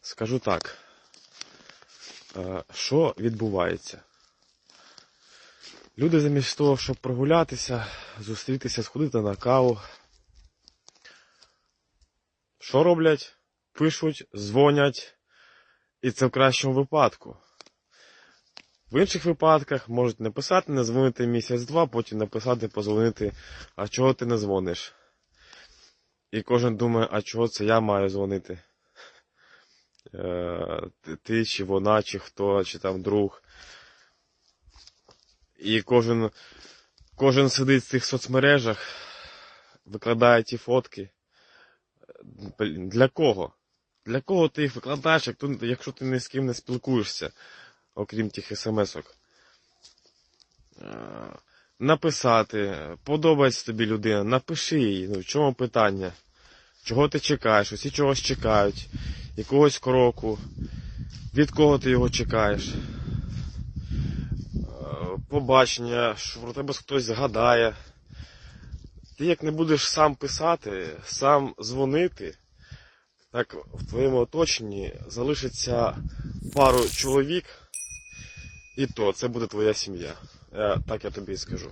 Скажу так. Е, Що відбувається? Люди замість того, щоб прогулятися, зустрітися, сходити на каву. Що роблять? Пишуть, дзвонять. І це в кращому випадку. В інших випадках можуть написати, не дзвонити місяць-два, потім написати, позвонити, а чого ти не дзвониш? І кожен думає, а чого це я маю дзвонити? Е, ти- чи вона, чи хто, чи там друг. І кожен, кожен сидить в цих соцмережах, викладає ті фотки. Для кого? Для кого ти їх викладаєш, якщо ти ні з ким не спілкуєшся, окрім тих смс-ок? Е, Написати, подобається тобі людина, напиши їй, ну в чому питання? Чого ти чекаєш? Усі чогось чекають, якогось кроку, від кого ти його чекаєш? Е, Побачення, що про тебе хтось згадає. Ти як не будеш сам писати, сам дзвонити, так в твоєму оточенні залишиться пару чоловік, і то це буде твоя сім'я. Я, так я тобі і скажу.